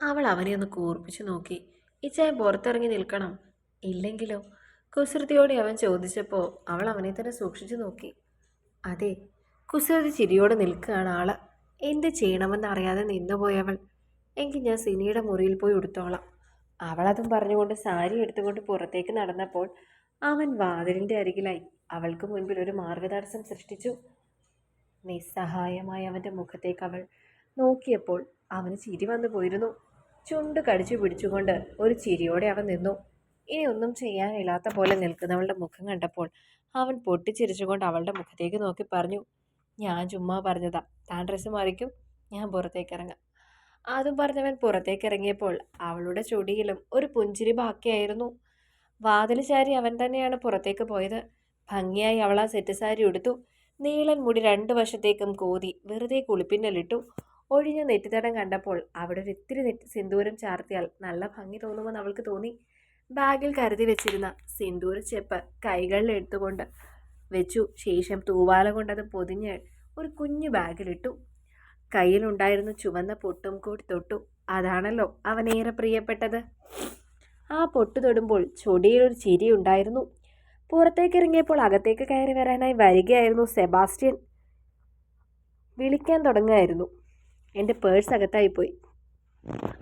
അവൾ അവനെ ഒന്ന് കൂർപ്പിച്ചു നോക്കി. ഇച്ചായ പുറത്തിറങ്ങി നിൽക്കണം. ഇല്ലെങ്കിലോ? കുസൃതിയോടെ അവൻ ചോദിച്ചപ്പോൾ അവൾ അവനെ തന്നെ സൂക്ഷിച്ചു നോക്കി. അതെ കുസൃതി ചിരിയോടെ നിൽക്കുകയാണ് ആൾ. എന്ത് ചെയ്യണമെന്ന് അറിയാതെ നിന്നുപോയവൾ എങ്കിൽ ഞാൻ സിനിയുടെ മുറിയിൽ പോയി ഉടുത്തോളാം. അവളതും പറഞ്ഞുകൊണ്ട് സാരി എടുത്തുകൊണ്ട് പുറത്തേക്ക് നടന്നപ്പോൾ അവൻ വാതിലിന്റെ അരികിലായി. അവൾക്ക് മുൻപിൽ ഒരു മാർഗതടസ്സം സൃഷ്ടിച്ചു. നിസ്സഹായമായ അവന്റെ മുഖത്തേക്ക് അവൾ നോക്കിയപ്പോൾ അവന് ചിരി വന്നു പോയിരുന്നു ചുണ്ട് കടിച്ചു പിടിച്ചുകൊണ്ട് ഒരു ചിരിയോടെ അവൻ നിന്നു. ഇനി ഒന്നും ചെയ്യാനില്ലാത്ത പോലെ നിൽക്കുന്നവളുടെ മുഖം കണ്ടപ്പോൾ അവൻ പൊട്ടിച്ചിരിച്ചുകൊണ്ട് അവളുടെ മുഖത്തേക്ക് നോക്കി പറഞ്ഞു ഞാൻ ചുമ്മാ പറഞ്ഞതാ. താൻ ഡ്രസ്സ് മാറിക്കും. ഞാൻ പുറത്തേക്ക് ഇറങ്ങാം അതും പറഞ്ഞവൻ പുറത്തേക്ക് ഇറങ്ങിയപ്പോൾ അവളുടെ ചൊടിയിലും ഒരു പുഞ്ചിരി ബാക്കിയായിരുന്നു. വാതിൽ ചാരി അവൻ തന്നെയാണ് പുറത്തേക്ക് പോയത്. ഭംഗിയായി അവൾ ആ സെറ്റ് സാരി ഉടുത്തു. നീളൻ മുടി രണ്ടു വശത്തേക്കും കോതി വെറുതെ കുളിപ്പിന്നലിട്ടു. ഒഴിഞ്ഞ നെറ്റിത്തടം കണ്ടപ്പോൾ അവിടെ ഒരു ഇത്തിരി നെറ്റ് സിന്ദൂരം ചാർത്തിയാൽ നല്ല ഭംഗി തോന്നുമെന്ന് അവൾക്ക് തോന്നി. ബാഗിൽ കരുതി വെച്ചിരുന്ന സിന്ദൂര ചെപ്പ് കൈകളിൽ എടുത്തുകൊണ്ട് വെച്ചു. ശേഷം തൂവാല കൊണ്ടത് പൊതിഞ്ഞ് ഒരു കുഞ്ഞു ബാഗിലിട്ടു. കയ്യിലുണ്ടായിരുന്ന ചുവന്ന പൊട്ടും കൂടി തൊട്ടു. അതാണല്ലോ അവനേറെ പ്രിയപ്പെട്ടത്. ആ പൊട്ട് തൊടുമ്പോൾ ചൊടിയിലൊരു ചിരി ഉണ്ടായിരുന്നു. പുറത്തേക്ക് ഇറങ്ങിയപ്പോൾ അകത്തേക്ക് കയറി വരാനായി വരികയായിരുന്നു സെബാസ്റ്റ്യൻ. വിളിക്കാൻ തുടങ്ങുമായിരുന്നു എന്റെ പേഴ്സ് അകത്തായി പോയി.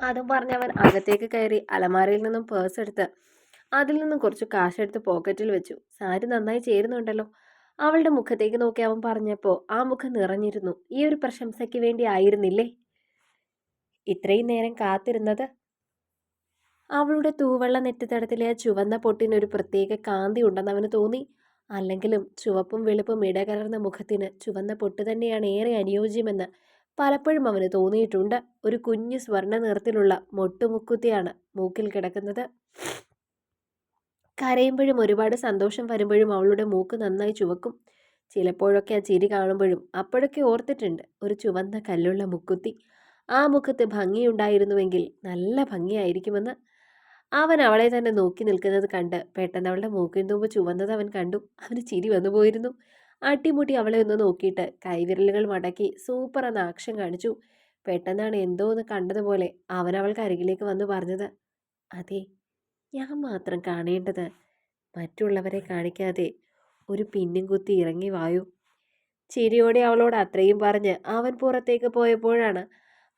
അതും പറഞ്ഞവൻ അകത്തേക്ക് കയറി അലമാരയിൽ നിന്നും പേഴ്സ് എടുത്ത് അതിൽ നിന്നും കുറച്ച് കാശെടുത്ത് പോക്കറ്റിൽ വെച്ചു. സാരി നന്നായി ചേരുന്നുണ്ടല്ലോ. അവളുടെ മുഖത്തേക്ക് നോക്കി അവൻ പറഞ്ഞപ്പോൾ ആ മുഖം നിറഞ്ഞിരുന്നു. ഈ ഒരു പ്രശംസയ്ക്ക് വേണ്ടി ആയിരുന്നില്ലേ? ഇത്രയും നേരം കാത്തിരുന്നത്? അവളുടെ തൂവെള്ള നെറ്റിത്തടത്തിലെ ആ ചുവന്ന പൊട്ടിനൊരു പ്രത്യേക കാന്തി ഉണ്ടെന്ന് അവന് തോന്നി. അല്ലെങ്കിലും ചുവപ്പും വെളുപ്പും ഇടകലർന്ന മുഖത്തിന് ചുവന്ന പൊട്ട് തന്നെയാണ് ഏറെ അനുയോജ്യമെന്ന് പലപ്പോഴും അവന് തോന്നിയിട്ടുണ്ട്. ഒരു കുഞ്ഞു സ്വർണ നിറത്തിലുള്ള മൊട്ടുമുക്കുത്തിയാണ് മൂക്കിൽ കിടക്കുന്നത്. കരയുമ്പോഴും ഒരുപാട് സന്തോഷം വരുമ്പോഴും അവളുടെ മൂക്ക് നന്നായി ചുവക്കും. ചിലപ്പോഴൊക്കെ ആ ചിരി കാണുമ്പോഴും അപ്പോഴൊക്കെ ഓർത്തിട്ടുണ്ട് ഒരു ചുവന്ന കല്ലുള്ള മുക്കുത്തി. ആ മുഖത്ത് ഭംഗിയുണ്ടായിരുന്നുവെങ്കിൽ നല്ല ഭംഗിയായിരിക്കുമെന്ന്. അവൻ അവളെ തന്നെ നോക്കി നിൽക്കുന്നത് കണ്ട് പെട്ടെന്ന് അവളുടെ മൂക്കിൻ തുമ്പ് ചുവന്നത് അവൻ കണ്ടു. അവന് ചിരി വന്നു പോയിരുന്നു അട്ടിമുട്ടി അവളെ ഒന്ന് നോക്കിയിട്ട് കൈവിരലുകൾ മടക്കി സൂപ്പർ എന്ന ആക്ഷൻ കാണിച്ചു. പെട്ടെന്നാണ് എന്തോ ഒന്ന് കണ്ടതുപോലെ അവൻ അവൾക്ക് അരികിലേക്ക് വന്ന് പറഞ്ഞത് അതെ ഞാൻ മാത്രം കാണേണ്ടത് മറ്റുള്ളവരെ കാണിക്കാതെ ഒരു പിന്നും കുത്തി ഇറങ്ങി വായു. ചിരിയോടെ അവളോട് അത്രയും പറഞ്ഞ് അവൻ പുറത്തേക്ക് പോയപ്പോഴാണ്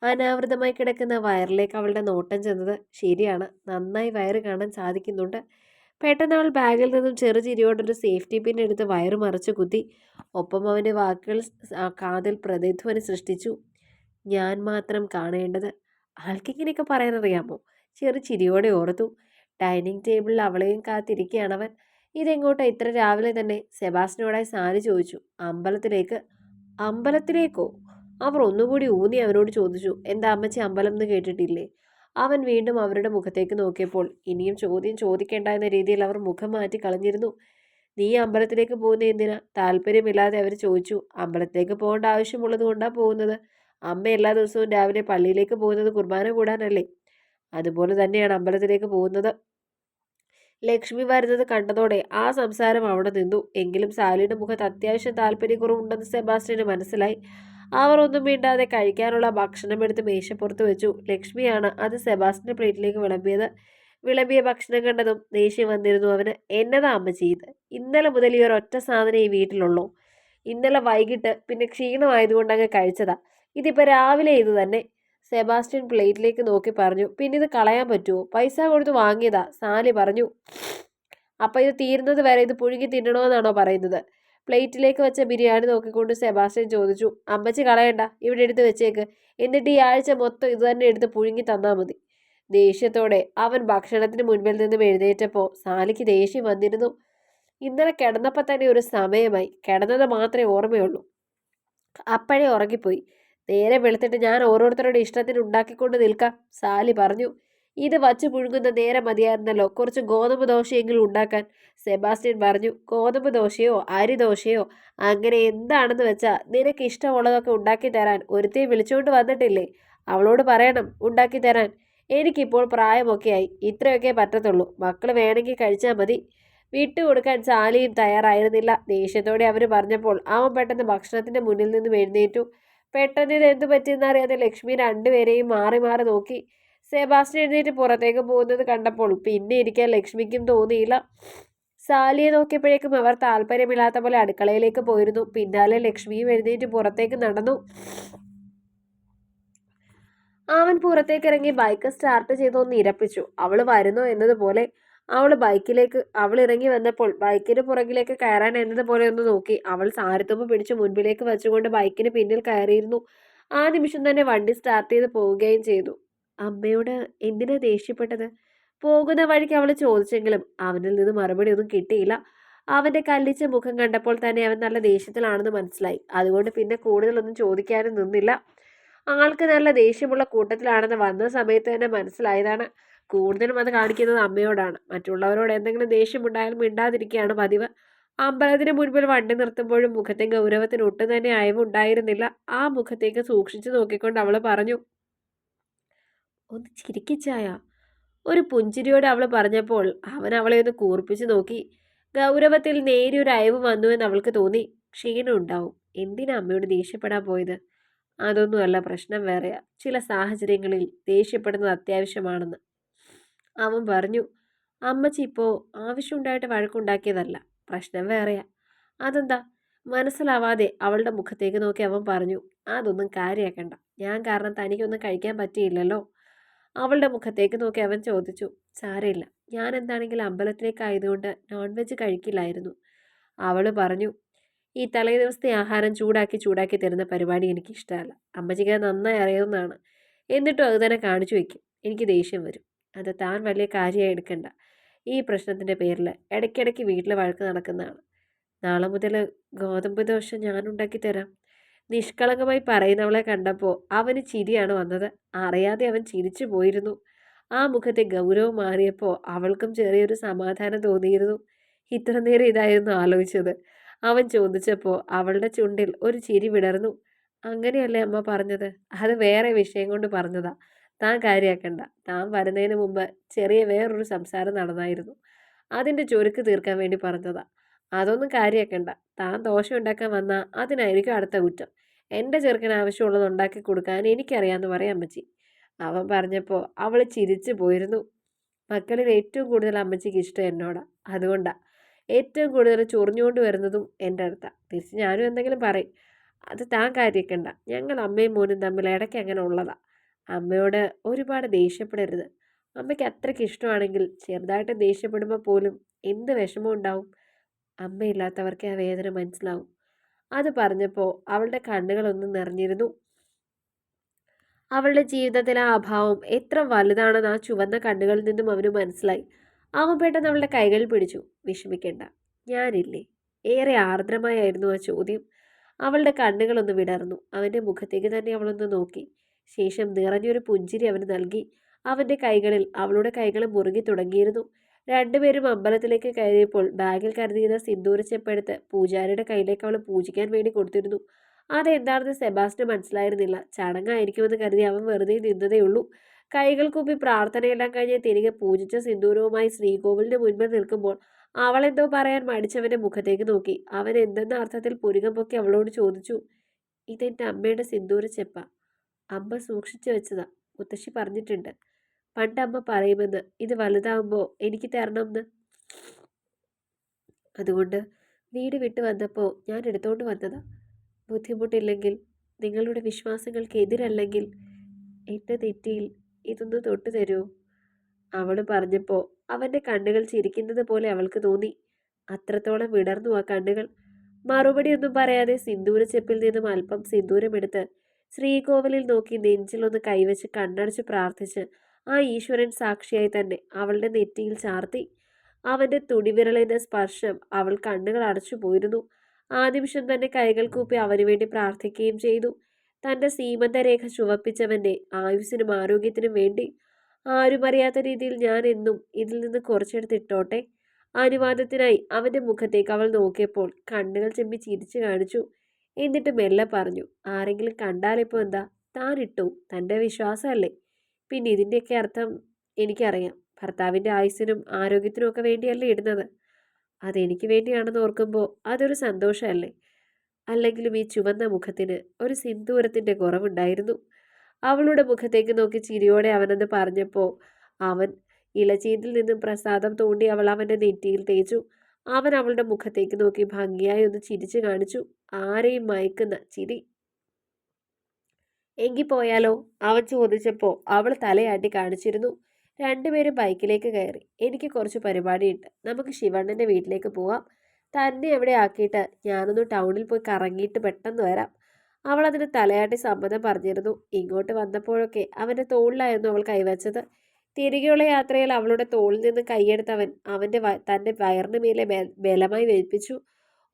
അനാവൃതമായി കിടക്കുന്ന വയറിലേക്ക് അവളുടെ നോട്ടം ചെന്നത്. ശരിയാണ് നന്നായി വയറ് കാണാൻ സാധിക്കുന്നുണ്ട്. പെട്ടെന്ന് അവൾ ബാഗിൽ നിന്നും ചെറു ചിരിയോടൊരു സേഫ്റ്റി പിൻ എടുത്ത് വയറ് മറിച്ച് കുത്തി. ഒപ്പം അവന്റെ വാക്കുകൾ കാതിൽ പ്രതിധ്വനി സൃഷ്ടിച്ചു. ഞാൻ മാത്രം കാണേണ്ടത് ആൾക്കിങ്ങനെയൊക്കെ പറയാനറിയാമോ? ചെറു ചിരിയോടെ ഓർത്തു. ഡൈനിങ് ടേബിളിൽ അവളെയും കാത്തിരിക്കുകയാണവൻ ഇതെങ്ങോട്ടാ? ഇത്ര രാവിലെ തന്നെ സെബാസ്റ്റിനോടായി സാരി ചോദിച്ചു. അമ്പലത്തിലേക്ക്. അമ്പലത്തിലേക്കോ? അവർ ഒന്നുകൂടി ഊന്നി അവനോട് ചോദിച്ചു. എന്താ അമ്മച്ചി അമ്പലം എന്ന് കേട്ടിട്ടില്ലേ? അവൻ വീണ്ടും അവരുടെ മുഖത്തേക്ക് നോക്കിയപ്പോൾ ഇനിയും ചോദ്യം ചോദിക്കേണ്ട എന്ന രീതിയിൽ അവർ മുഖം മാറ്റി കളഞ്ഞിരുന്നു. നീ അമ്പലത്തിലേക്ക് പോകുന്ന എന്തിനാ? താല്പര്യമില്ലാതെ അവർ ചോദിച്ചു. അമ്പലത്തിലേക്ക് പോകേണ്ട ആവശ്യമുള്ളത് കൊണ്ടാണ് പോകുന്നത്. അമ്മ എല്ലാ ദിവസവും രാവിലെ പള്ളിയിലേക്ക് പോകുന്നത് കുർബാന കൂടാനല്ലേ? അതുപോലെ തന്നെയാണ് അമ്പലത്തിലേക്ക് പോകുന്നത്. ലക്ഷ്മി വരുന്നത് കണ്ടതോടെ ആ സംസാരം അവിടെ നിന്നു. എങ്കിലും സാലിയുടെ മുഖത്ത് അത്യാവശ്യം താല്പര്യക്കുറവുണ്ടെന്ന് സെബാസ്റ്റ്യന് മനസ്സിലായി. അവർ ഒന്നും മിണ്ടാതെ കഴിക്കാനുള്ള ഭക്ഷണം എടുത്ത് മേശപ്പുറത്ത് വെച്ചു. ലക്ഷ്മിയാണ് അത് സെബാസ്റ്റിന്റെ പ്ലേറ്റിലേക്ക് വിളമ്പിയത്. വിളമ്പിയ ഭക്ഷണം കണ്ടതും ദേഷ്യം വന്നിരുന്നു അവന്. എന്നതാ അമ്മ ചെയ്ത്? ഇന്നലെ മുതൽ ഈ ഒരൊറ്റ സാധനം ഈ വീട്ടിലുള്ളൂ. ഇന്നലെ വൈകിട്ട് പിന്നെ ക്ഷീണമായതുകൊണ്ട് അങ്ങ് കഴിച്ചതാ. ഇതിപ്പോൾ രാവിലെ ഇത് തന്നെ. സെബാസ്റ്റ്യൻ പ്ലേറ്റിലേക്ക് നോക്കി പറഞ്ഞു. പിന്നെ ഇത് കളയാൻ പറ്റുമോ പൈസ കൊടുത്ത് വാങ്ങിയതാ. സാലി പറഞ്ഞു. അപ്പം ഇത് തീരുന്നത് വരെ ഇത് പുഴുങ്ങി തിന്നണമെന്നാണോ പറയുന്നത്? പ്ലേറ്റിലേക്ക് വെച്ച ബിരിയാണി നോക്കിക്കൊണ്ട് സെബാസ്റ്റ്യൻ ചോദിച്ചു അമ്മച്ചി കളയണ്ട ഇവിടെ എടുത്ത് വെച്ചേക്ക്. എന്നിട്ട് ഈ ആഴ്ച മൊത്തം ഇത് തന്നെ എടുത്ത് പുഴുങ്ങി തന്നാൽ മതി. ദേഷ്യത്തോടെ അവൻ ഭക്ഷണത്തിന് മുൻപിൽ നിന്നും എഴുന്നേറ്റപ്പോൾ സാലിക്ക് ദേഷ്യം വന്നിരുന്നു. ഇന്നലെ കിടന്നപ്പോൾ തന്നെ ഒരു സമയമായി. കിടന്നത് മാത്രമേ ഓർമ്മയുള്ളൂ. അപ്പോഴേ ഉറങ്ങിപ്പോയി. നേരെ വെളുത്തിട്ട് ഞാൻ ഓരോരുത്തരുടെ ഇഷ്ടത്തിന് ഉണ്ടാക്കിക്കൊണ്ട് നിൽക്കാം സാലി പറഞ്ഞു. ഇത് വച്ച് പുഴുങ്ങുന്ന നേരം മതിയായിരുന്നല്ലോ. കുറച്ച് ഗോതമ്പ് ദോശയെങ്കിലും ഉണ്ടാക്കാൻ. സെബാസ്റ്റ്യൻ പറഞ്ഞു ഗോതമ്പ് ദോശയോ അരി ദോശയോ? അങ്ങനെ എന്താണെന്ന് വെച്ചാൽ നിനക്ക് ഇഷ്ടമുള്ളതൊക്കെ ഉണ്ടാക്കി തരാൻ. ഒരുത്തേയും വിളിച്ചുകൊണ്ട് വന്നിട്ടില്ലേ? അവളോട് പറയണം ഉണ്ടാക്കി തരാൻ. എനിക്കിപ്പോൾ പ്രായമൊക്കെയായി. ഇത്രയൊക്കെ പറ്റത്തുള്ളൂ. മക്കൾ വേണമെങ്കിൽ കഴിച്ചാൽ മതി. വിട്ടുകൊടുക്കാൻ ചാലിയും തയ്യാറായിരുന്നില്ല. ദേഷ്യത്തോടെ അവർ പറഞ്ഞപ്പോൾ അവൻ പെട്ടെന്ന് ഭക്ഷണത്തിന്റെ മുന്നിൽ നിന്ന് എഴുന്നേറ്റു. പെട്ടെന്ന് ഇത് എന്തു പറ്റിയെന്നറിയാതെ ലക്ഷ്മി രണ്ടുപേരെയും മാറി മാറി നോക്കി. സെബാസ്റ്റ്യൻ എഴുന്നേറ്റ് പുറത്തേക്ക് പോകുന്നത് കണ്ടപ്പോൾ പിന്നെ ഇരിക്കാൻ ലക്ഷ്മിക്കും തോന്നിയില്ല. സാലിയെ നോക്കിയപ്പോഴേക്കും അവർ താല്പര്യമില്ലാത്ത പോലെ അടുക്കളയിലേക്ക് പോയിരുന്നു. പിന്നാലെ ലക്ഷ്മിയും എഴുന്നേറ്റ് പുറത്തേക്ക് നടന്നു. അവൻ പുറത്തേക്ക് ഇറങ്ങി ബൈക്ക് സ്റ്റാർട്ട് ചെയ്തോ ഒന്ന് ഇരപ്പിച്ചു. അവൾ വരുന്നോ? എന്നതുപോലെ അവൾ ബൈക്കിലേക്ക് അവൾ ഇറങ്ങി വന്നപ്പോൾ ബൈക്കിന് പുറകിലേക്ക് കയറാൻ എന്നതുപോലെ ഒന്ന് നോക്കി. അവൾ സാരത്തുമ്പ് പിടിച്ച് മുൻപിലേക്ക് വെച്ചുകൊണ്ട് ബൈക്കിന് പിന്നിൽ കയറിയിരുന്നു. ആ നിമിഷം തന്നെ വണ്ടി സ്റ്റാർട്ട് ചെയ്ത് പോവുകയും ചെയ്തു. അമ്മയോട് എന്തിനാ ദേഷ്യപ്പെട്ടത്? പോകുന്ന വഴിക്ക് അവൾ ചോദിച്ചെങ്കിലും അവനിൽ നിന്ന് മറുപടി ഒന്നും കിട്ടിയില്ല. അവന്റെ കല്ലിച്ച മുഖം കണ്ടപ്പോൾ തന്നെ അവൻ നല്ല ദേഷ്യത്തിലാണെന്ന് മനസ്സിലായി. അതുകൊണ്ട് പിന്നെ കൂടുതലൊന്നും ചോദിക്കാനും നിന്നില്ല. ആൾക്ക് നല്ല ദേഷ്യമുള്ള കൂട്ടത്തിലാണെന്ന് വന്ന സമയത്ത് തന്നെ മനസ്സിലായതാണ്. കൂടുതലും അത് കാണിക്കുന്നത് അമ്മയോടാണ്. മറ്റുള്ളവരോട് എന്തെങ്കിലും ദേഷ്യമുണ്ടായാലും മിണ്ടാതിരിക്കുകയാണ് പതിവ്. അമ്പലത്തിന് മുൻപിൽ വണ്ടി നിർത്തുമ്പോഴും മുഖത്തെ ഗൗരവത്തിന് ഒട്ടും തന്നെ അയവുണ്ടായിരുന്നില്ല. ആ മുഖത്തേക്ക് സൂക്ഷിച്ചു നോക്കിക്കൊണ്ട് അവൾ പറഞ്ഞു ഒന്ന് ചിരിക്കിച്ചായ ഒരു പുഞ്ചിരിയോടെ അവൾ പറഞ്ഞപ്പോൾ അവൻ അവളെ ഒന്ന് കൂർപ്പിച്ചു നോക്കി. ഗൗരവത്തിൽ നേരിയൊരു അയവ് വന്നുവെന്ന് അവൾക്ക് തോന്നി. ക്ഷീണം ഉണ്ടാവും. എന്തിനാ അമ്മയോട് ദേഷ്യപ്പെടാൻ പോയത്? അതൊന്നുമല്ല പ്രശ്നം വേറെയാ. ചില സാഹചര്യങ്ങളിൽ ദേഷ്യപ്പെടുന്നത് അത്യാവശ്യമാണെന്ന്. അവൻ പറഞ്ഞു അമ്മച്ചി ഇപ്പോൾ ആവശ്യമുണ്ടായിട്ട് വഴക്കുണ്ടാക്കിയതല്ല. പ്രശ്നം വേറെയാ. അതെന്താ? മനസ്സിലാവാതെ അവളുടെ മുഖത്തേക്ക് നോക്കി അവൻ പറഞ്ഞു അതൊന്നും കാര്യമാക്കണ്ട ഞാൻ കാരണം തനിക്കൊന്നും കഴിക്കാൻ പറ്റിയില്ലല്ലോ. അവളുടെ മുഖത്തേക്ക് നോക്കി അവൻ ചോദിച്ചു സാരയില്ല ഞാൻ എന്താണെങ്കിൽ അമ്പലത്തിലേക്ക് ആയതുകൊണ്ട് നോൺ വെജ് കഴിക്കില്ലായിരുന്നു. അവൾ പറഞ്ഞു ഈ തലേ ദിവസത്തെ ആഹാരം ചൂടാക്കി ചൂടാക്കി തരുന്ന പരിപാടി എനിക്ക് ഇഷ്ടമല്ല അമ്മച്ചിക്ക് നന്നായി അറിയാവുന്നതാണ്. എന്നിട്ടും അത് തന്നെ കാണിച്ചു വയ്ക്കും എനിക്ക് ദേഷ്യം വരും. അത് താൻ വലിയ കാര്യമായി എടുക്കണ്ട. ഈ പ്രശ്നത്തിന്റെ പേരിൽ ഇടയ്ക്കിടയ്ക്ക് വീട്ടിൽ വഴക്ക് നടക്കുന്നതാണ്. നാളെ മുതൽ ഗോതമ്പ് ദോശ ഞാൻ ഉണ്ടാക്കി തരാം നിഷ്കളങ്കമായി പറയുന്നവളെ കണ്ടപ്പോൾ അവന് ചിരിയാണ് വന്നത്. അറിയാതെ അവൻ ചിരിച്ചു പോയിരുന്നു. ആ മുഖത്തെ ഗൗരവം മാറിയപ്പോൾ അവൾക്കും ചെറിയൊരു സമാധാനം തോന്നിയിരുന്നു. ഇത്ര നേരം ഇതായിരുന്നു ആലോചിച്ചത്. അവൻ ചോദിച്ചപ്പോൾ അവളുടെ ചുണ്ടിൽ ഒരു ചിരി വിടർന്നു. അങ്ങനെയല്ലേ അമ്മ പറഞ്ഞത്? അത് വേറെ വിഷയം കൊണ്ട് പറഞ്ഞതാ. താൻ കാര്യമാക്കണ്ട താൻ വരുന്നതിന് മുമ്പ് ചെറിയ വേറൊരു സംസാരം നടന്നായിരുന്നു. അതിന്റെ ചുരുക്ക് തീർക്കാൻ വേണ്ടി പറഞ്ഞതാ. അതൊന്നും കാര്യമാക്കണ്ട താൻ ദോഷം ഉണ്ടാക്കാൻ വന്നാൽ അതിനായിരിക്കും അടുത്ത കുറ്റം. എന്റെ ചെറുക്കന് ആവശ്യമുള്ളത് ഉണ്ടാക്കി കൊടുക്കാൻ എനിക്കറിയാമെന്ന് പറയാം അമ്മച്ചി. അവൻ പറഞ്ഞപ്പോൾ അവൾ ചിരിച്ചു പോയിരുന്നു. മക്കളിൽ ഏറ്റവും കൂടുതൽ അമ്മച്ചിക്ക് ഇഷ്ടം എന്നോടാ. അതുകൊണ്ടാ. ഏറ്റവും കൂടുതൽ ചൊറിഞ്ഞുകൊണ്ട് വരുന്നതും എന്റെ അടുത്താണ് തിരിച്ച് ഞാനും എന്തെങ്കിലും പറയും. അത് താൻ കാര്യക്കണ്ട. ഞങ്ങൾ അമ്മയും മോനും തമ്മിൽ ഇടയ്ക്ക് അങ്ങനെ ഉള്ളതാണ് അമ്മയോട് ഒരുപാട് ദേഷ്യപ്പെടരുത്. അമ്മയ്ക്ക് അത്രയ്ക്ക് ഇഷ്ടമാണെങ്കിൽ ചെറുതായിട്ട് ദേഷ്യപ്പെടുമ്പോൾ പോലും എന്ത് വിഷമം ഉണ്ടാവും? അമ്മയില്ലാത്തവർക്ക് ആ വേദന മനസ്സിലാവും. അത് പറഞ്ഞപ്പോൾ അവളുടെ കണ്ണുകളൊന്നും നിറഞ്ഞിരുന്നു. അവളുടെ ജീവിതത്തിലെ ആ അഭാവം എത്ര വലുതാണെന്ന് ആ ചുവന്ന കണ്ണുകളിൽ നിന്നും അവന് മനസ്സിലായി. അവൻ പെട്ടെന്ന് അവളുടെ കൈകളിൽ പിടിച്ചു. വിഷമിക്കേണ്ട. ഞാനില്ലേ? ഏറെ ആർദ്രമായായിരുന്നു ആ ചോദ്യം. അവളുടെ കണ്ണുകളൊന്ന് വിടർന്നു. അവന്റെ മുഖത്തേക്ക് തന്നെ അവളൊന്ന് നോക്കി. ശേഷം നിറഞ്ഞൊരു പുഞ്ചിരി അവന് നൽകി. അവന്റെ കൈകളിൽ അവളുടെ കൈകൾ മുറുകി തുടങ്ങിയിരുന്നു. രണ്ടുപേരും അമ്പലത്തിലേക്ക് കയറിയപ്പോൾ ബാഗിൽ കരുതിയിരുന്ന സിന്ദൂര ചെപ്പെടുത്ത് പൂജാരിയുടെ കയ്യിലേക്ക് അവൾ പൂജിക്കാൻ വേണ്ടി കൊടുത്തിരുന്നു. അതെന്താണെന്ന് സെബാസ്റ്റിന് മനസ്സിലായിരുന്നില്ല. ചടങ്ങായിരിക്കുമെന്ന് കരുതി അവൻ വെറുതെ നിന്നതേയുള്ളൂ കൈകൾ കൂപ്പി പ്രാർത്ഥനയെല്ലാം കഴിഞ്ഞ് തിരികെ പൂജിച്ച സിന്ദൂരവുമായി ശ്രീകോവിലിന്റെ മുൻപിൽ നിൽക്കുമ്പോൾ അവളെന്തോ പറയാൻ മടിച്ചവന്റെ മുഖത്തേക്ക് നോക്കി. അവൻ എന്തെന്ന അർത്ഥത്തിൽ പുരുകം പൊക്കി അവളോട് ചോദിച്ചു ഇതെന്റെ അമ്മയുടെ സിന്ദൂര ചെപ്പ? അമ്മ സൂക്ഷിച്ചു വെച്ചതാ മുത്തശ്ശി പറഞ്ഞിട്ടുണ്ട്. പണ്ട് അമ്മ പറയുമെന്ന്. ഇത് വലുതാവുമ്പോൾ എനിക്ക് തരണം എന്ന് അതുകൊണ്ട് വീട് വിട്ടു വന്നപ്പോൾ ഞാൻ എടുത്തോണ്ട് വന്നതാ. ബുദ്ധിമുട്ടില്ലെങ്കിൽ നിങ്ങളുടെ വിശ്വാസങ്ങൾക്ക് എതിരല്ലെങ്കിൽ എന്റെ നെറ്റിയിൽ ഇതൊന്ന് തൊട്ടു തരൂ. അവൾ പറഞ്ഞപ്പോൾ അവന്റെ കണ്ണുകൾ ചിരിക്കുന്നത് പോലെ അവൾക്ക് തോന്നി. അത്രത്തോളം വിടർന്നു ആ കണ്ണുകൾ. മറുപടിയൊന്നും പറയാതെ സിന്ദൂര ചെപ്പിൽ നിന്നും അല്പം സിന്ദൂരമെടുത്ത് ശ്രീകോവിലിൽ നോക്കി നെഞ്ചിലൊന്ന് കൈവച്ച് കണ്ണടച്ച് പ്രാർത്ഥിച്ച് ആ ഈശ്വരൻ സാക്ഷിയായി തന്നെ അവളുടെ നെറ്റിയിൽ ചാർത്തി. അവന്റെ തുടിവിരളിന്റെ സ്പർശം അവൾ കണ്ണുകൾ അടച്ചു പോയിരുന്നു. ആ നിമിഷം തന്നെ കൈകൾ കൂപ്പി അവന് വേണ്ടി പ്രാർത്ഥിക്കുകയും ചെയ്തു. തന്റെ സീമന്തരേഖ ചുവപ്പിച്ചവന്റെ ആയുസ്സിനും ആരോഗ്യത്തിനും വേണ്ടി. ആരും അറിയാത്ത രീതിയിൽ ഞാൻ എന്നും ഇതിൽ നിന്ന് കുറച്ചെടുത്തിട്ടോട്ടെ അനുവാദത്തിനായി അവന്റെ മുഖത്തേക്ക് അവൾ നോക്കിയപ്പോൾ കണ്ണുകൾ ചെമ്പി ചിരിച്ചു കാണിച്ചു. എന്നിട്ട് മെല്ലെ പറഞ്ഞു ആരെങ്കിലും കണ്ടാലിപ്പോൾ എന്താ? താനിട്ടു തന്റെ വിശ്വാസമല്ലേ? പിന്നെ ഇതിന്റെയൊക്കെ അർത്ഥം എനിക്കറിയാം. ഭർത്താവിന്റെ ആയുസ്സിനും ആരോഗ്യത്തിനും ഒക്കെ വേണ്ടിയല്ലേ ഇടുന്നത്. അതെനിക്ക് വേണ്ടിയാണെന്ന് ഓർക്കുമ്പോൾ അതൊരു സന്തോഷമല്ലേ? അല്ലെങ്കിലും ഈ ചുവന്ന മുഖത്തിന് ഒരു സിന്ദൂരത്തിന്റെ കുറവുണ്ടായിരുന്നു. അവളുടെ മുഖത്തേക്ക് നോക്കി ചിരിയോടെ അവനെന്ന് പറഞ്ഞപ്പോൾ അവൻ ഇലച്ചീതിൽ നിന്നും പ്രസാദം തോണ്ടി അവൾ അവന്റെ നെറ്റിയിൽ തേച്ചു. അവൻ അവളുടെ മുഖത്തേക്ക് നോക്കി ഭംഗിയായി ഒന്ന് ചിരിച്ചു കാണിച്ചു. ആരെയും മയക്കുന്ന ചിരി. എങ്കിൽ പോയാലോ അവൻ ചോദിച്ചപ്പോൾ അവൾ തലയാട്ടി കാണിച്ചിരുന്നു. രണ്ടുപേരും ബൈക്കിലേക്ക് കയറി. എനിക്ക് കുറച്ച് പരിപാടിയുണ്ട്. നമുക്ക് ശിവണ്ണന്റെ വീട്ടിലേക്ക് പോവാം. തന്നെ എവിടെ ആക്കിയിട്ട് ഞാനൊന്ന് ടൗണിൽ പോയി കറങ്ങിയിട്ട് പെട്ടെന്ന് വരാം. അവൾ അതിന് തലയാട്ടി സമ്മതം പറഞ്ഞിരുന്നു. ഇങ്ങോട്ട് വന്നപ്പോഴൊക്കെ അവന്റെ തോളിലായിരുന്നു അവൾ കൈവച്ചത്. തിരികെയുള്ള യാത്രയിൽ അവളുടെ തോളിൽ നിന്ന് കൈയെടുത്തവൻ അവന്റെ തന്റെ വയറിന് മേലെ ബലമായി വേൽപ്പിച്ചു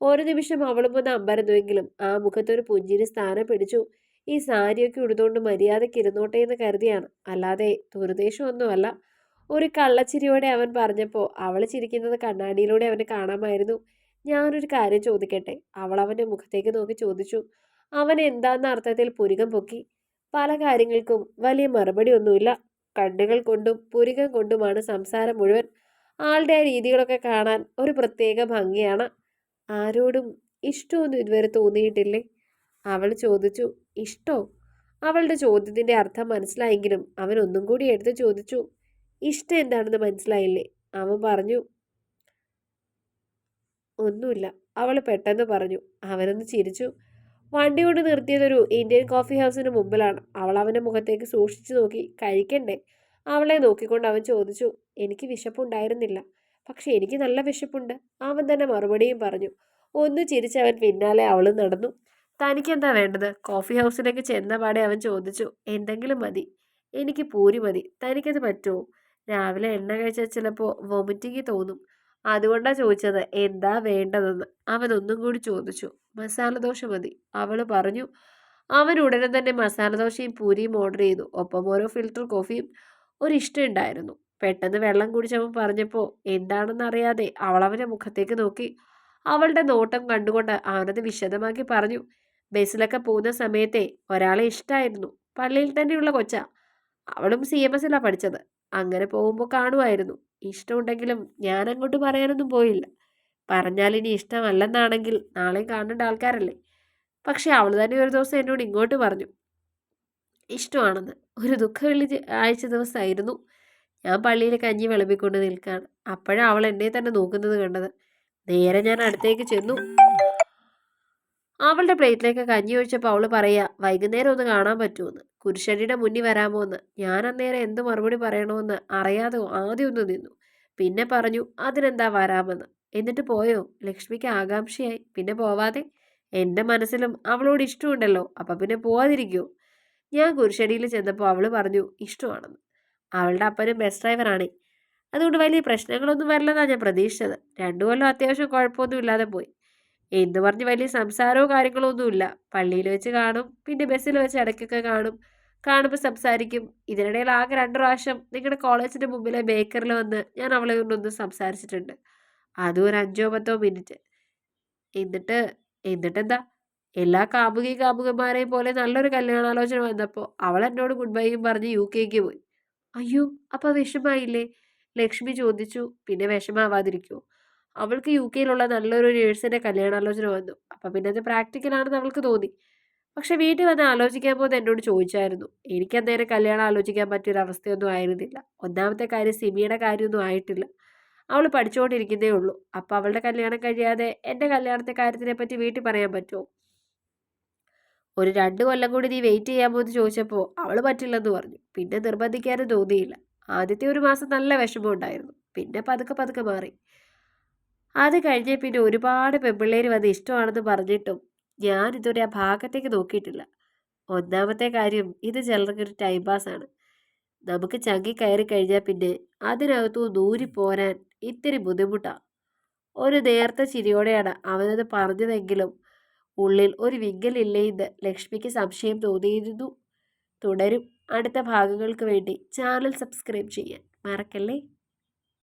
ഒരു നിമിഷം അവളും ഒന്ന് അമ്പരന്നുവെങ്കിലും ആ മുഖത്തൊരു പുഞ്ചിരി സ്ഥാനം പിടിച്ചു. ഈ സാരിയൊക്കെ ഉടുതുകൊണ്ട് മര്യാദയ്ക്ക് ഇരുന്നോട്ടെ എന്ന് കരുതിയാണ്. അല്ലാതെ ദുരുദ്ദേശമൊന്നുമല്ല. ഒരു കള്ളച്ചിരിയോടെ അവൻ പറഞ്ഞപ്പോൾ അവൾ ചിരിക്കുന്നത് കണ്ണാടിയിലൂടെ അവന് കാണാമായിരുന്നു. ഞാനൊരു കാര്യം ചോദിക്കട്ടെ? അവൾ അവന്റെ മുഖത്തേക്ക് നോക്കി ചോദിച്ചു. അവൻ എന്താന്ന അർത്ഥത്തിൽ പുരികം പൊക്കി. പല കാര്യങ്ങൾക്കും വലിയ മറുപടി ഒന്നുമില്ല കണ്ണുകൾ കൊണ്ടും പുരികം കൊണ്ടുമാണ് സംസാരം മുഴുവൻ. ആളുടെ രീതികളൊക്കെ കാണാൻ ഒരു പ്രത്യേക ഭംഗിയാണ്. ആരോടും ഇഷ്ടമൊന്നും ഇതുവരെ തോന്നിയിട്ടില്ലേ? അവൾ ചോദിച്ചു ഇഷ്ടോ? അവളുടെ ചോദ്യത്തിന്റെ അർത്ഥം മനസ്സിലായെങ്കിലും അവൻ ഒന്നും കൂടി എടുത്ത് ചോദിച്ചു ഇഷ്ടം എന്താണെന്ന് മനസ്സിലായില്ലേ? അവൻ പറഞ്ഞു ഒന്നുമില്ല. അവൾ പെട്ടെന്ന് പറഞ്ഞു അവനൊന്ന് ചിരിച്ചു വണ്ടി കൊണ്ട് നിർത്തിയതൊരു ഇന്ത്യൻ കോഫി ഹൗസിന് മുമ്പിലാണ്. അവൾ അവന്റെ മുഖത്തേക്ക് സൂക്ഷിച്ചു നോക്കി കഴിക്കണ്ടേ? അവളെ നോക്കിക്കൊണ്ട് അവൻ ചോദിച്ചു എനിക്ക് വിശപ്പുണ്ടായിരുന്നില്ല പക്ഷെ എനിക്ക് നല്ല വിശപ്പുണ്ട്. അവൻ തന്നെ മറുപടിയും പറഞ്ഞു ഒന്ന് ചിരിച്ചവൻ പിന്നാലെ അവൾ നടന്നു. തനിക്കെന്താ വേണ്ടത്? കോഫി ഹൗസിലേക്ക് ചെന്ന പാടെ അവൻ ചോദിച്ചു എന്തെങ്കിലും മതി. എനിക്ക് പൂരി മതി. തനിക്കത് പറ്റുമോ? രാവിലെ എണ്ണ കഴിച്ചാൽ ചിലപ്പോൾ വൊമിറ്റിങ് തോന്നും. അതുകൊണ്ടാണ് ചോദിച്ചത്. എന്താ വേണ്ടതെന്ന്. അവൻ ഒന്നും കൂടി ചോദിച്ചു മസാല ദോശ മതി. അവൾ പറഞ്ഞു അവൻ ഉടനെ തന്നെ മസാല ദോശയും പൂരിയും ഓർഡർ ചെയ്തു. ഒപ്പം ഓരോ ഫിൽറ്റർ കോഫിയും ഒരു ഉണ്ടായിരുന്നു. പെട്ടെന്ന് വെള്ളം കുടിച്ചവൻ പറഞ്ഞപ്പോൾ എന്താണെന്ന് അറിയാതെ. അവൾ അവന്റെ മുഖത്തേക്ക് നോക്കി അവളുടെ നോട്ടം കണ്ടുകൊണ്ട് അവനത് വിശദമാക്കി പറഞ്ഞു ബസ്സിലൊക്കെ പോകുന്ന സമയത്തെ ഒരാളെ ഇഷ്ടമായിരുന്നു പള്ളിയിൽ തന്നെയുള്ള കൊച്ച. അവളും സി എം എസിലാണ് പഠിച്ചത്. അങ്ങനെ പോകുമ്പോൾ കാണുമായിരുന്നു. ഇഷ്ടമുണ്ടെങ്കിലും ഞാൻ അങ്ങോട്ട് പറയാനൊന്നും പോയില്ല. പറഞ്ഞാൽ ഇനി ഇഷ്ടമല്ലെന്നാണെങ്കിൽ നാളെയും കാണേണ്ട ആൾക്കാരല്ലേ? പക്ഷെ അവൾ തന്നെ ഒരു ദിവസം എന്നോട് ഇങ്ങോട്ട് പറഞ്ഞു. ഇഷ്ടമാണെന്ന്. ഒരു ദുഃഖവെള്ളി ആഴ്ച ദിവസമായിരുന്നു ഞാൻ പള്ളിയിൽ കഞ്ഞി വിളമ്പിക്കൊണ്ട് നിൽക്കുകയാണ് അപ്പോഴാണ് അവൾ എന്നെ തന്നെ നോക്കുന്നത് കണ്ടത്. നേരെ ഞാൻ അടുത്തേക്ക് ചെന്നു. അവളുടെ പ്ലേറ്റിലേക്ക് കഞ്ഞി ഒഴിച്ചപ്പോൾ അവൾ പറയുക വൈകുന്നേരം ഒന്ന് കാണാൻ പറ്റുമെന്ന് കുരിശടിയുടെ മുന്നിൽ വരാമോ എന്ന് ഞാൻ അന്നേരം എന്ത് മറുപടി പറയണമെന്ന് അറിയാതെ ആദ്യം ഒന്ന് നിന്നു. പിന്നെ പറഞ്ഞു അതിനെന്താ വരാമെന്ന്? എന്നിട്ട് പോയോ? ലക്ഷ്മിക്ക് ആകാംക്ഷയായി. പിന്നെ പോവാതെ? എന്റെ മനസ്സിലും അവളോട് ഇഷ്ടമുണ്ടല്ലോ. അപ്പം പിന്നെ പോവാതിരിക്കുമോ ഞാൻ കുരിശടിയിൽ ചെന്നപ്പോൾ അവൾ പറഞ്ഞു ഇഷ്ടമാണെന്ന്. അവളുടെ അപ്പനും ബസ് ഡ്രൈവറാണേ അതുകൊണ്ട് വലിയ പ്രശ്നങ്ങളൊന്നും വരില്ലെന്നാണ് ഞാൻ പ്രതീക്ഷിച്ചത്. രണ്ടു കൊല്ലം അത്യാവശ്യം കുഴപ്പമൊന്നും ഇല്ലാതെ പോയി. എന്ന് പറഞ്ഞ് വലിയ സംസാരമോ കാര്യങ്ങളോ ഒന്നുമില്ല പള്ളിയിൽ വെച്ച് കാണും പിന്നെ ബസ്സിൽ വെച്ച് ഇടയ്ക്കൊക്കെ കാണും. കാണുമ്പോൾ സംസാരിക്കും. ഇതിനിടയിൽ ആകെ രണ്ട് പ്രാവശ്യം നിങ്ങളുടെ കോളേജിന്റെ മുമ്പിലെ ബേക്കറിൽ വന്ന് ഞാൻ അവളെ കൊണ്ടൊന്ന് സംസാരിച്ചിട്ടുണ്ട്. അതും ഒരു അഞ്ചോ പത്തോ മിനിറ്റ്. എന്നിട്ട് എന്നിട്ടെന്താ? എല്ലാ കാമുകി കാമുകന്മാരെയും പോലെ നല്ലൊരു കല്യാണാലോചന വന്നപ്പോൾ അവൾ എന്നോട് ഗുഡ് ബൈയും പറഞ്ഞ് യു കെക്ക് പോയി. അയ്യോ അപ്പോൾ വിഷമായില്ലേ? ലക്ഷ്മി ചോദിച്ചു. പിന്നെ വിഷമാവാതിരിക്കുമോ അവൾക്ക് യു കെയിലുള്ള നല്ലൊരു നേഴ്സിന്റെ കല്യാണാലോചന വന്നു. അപ്പം പിന്നെ അത് പ്രാക്ടിക്കലാണെന്ന് അവൾക്ക് തോന്നി. പക്ഷെ വീട്ടിൽ വന്ന് ആലോചിക്കാൻ പോകുന്നത് എന്നോട് ചോദിച്ചായിരുന്നു. എനിക്ക് അന്നേരം കല്യാണം ആലോചിക്കാൻ പറ്റിയൊരു അവസ്ഥയൊന്നും ആയിരുന്നില്ല. ഒന്നാമത്തെ കാര്യം സിമിയുടെ കാര്യമൊന്നും ആയിട്ടില്ല. അവൾ പഠിച്ചുകൊണ്ടിരിക്കുന്നേ ഉള്ളൂ. അപ്പോൾ അവളുടെ കല്യാണം കഴിയാതെ എന്റെ കല്യാണത്തെ കാര്യത്തിനെ പറ്റി വീട്ടിൽ പറയാൻ പറ്റുമോ? ഒരു രണ്ട് കൊല്ലം കൂടി നീ വെയിറ്റ് ചെയ്യാമോ എന്ന് ചോദിച്ചപ്പോൾ അവൾ പറ്റില്ലെന്ന് പറഞ്ഞു. പിന്നെ നിർബന്ധിക്കാനും തോന്നിയില്ല. ആദ്യത്തെ ഒരു മാസം നല്ല വിഷമം ഉണ്ടായിരുന്നു. പിന്നെ പതുക്കെ പതുക്കെ മാറി. അത് കഴിഞ്ഞ പിന്നെ ഒരുപാട് പെമ്പിള്ളേർ വന്ന് ഇഷ്ടമാണെന്ന് പറഞ്ഞിട്ടും ഞാൻ ഇതുവരെ ആ ഭാഗത്തേക്ക് നോക്കിയിട്ടില്ല. ഒന്നാമത്തെ കാര്യം ഇത് ചിലർക്കൊരു ടൈം പാസ്സാണ് നമുക്ക് ചങ്ങി കയറി കഴിഞ്ഞാൽ പിന്നെ അതിനകത്തു ദൂരി പോരാൻ ഇത്തിരി ബുദ്ധിമുട്ടാണ് ഒരു നേർത്ത ചിരിയോടെയാണ് അവനത് പറഞ്ഞതെങ്കിലും ഉള്ളിൽ ഒരു വിങ്കലില്ലേ എന്ന് ലക്ഷ്മിക്ക് സംശയം തോന്നിയിരുന്നു. തുടരും അടുത്ത ഭാഗങ്ങൾക്ക് വേണ്ടി ചാനൽ സബ്സ്ക്രൈബ് ചെയ്യാൻ. മറക്കല്ലേ?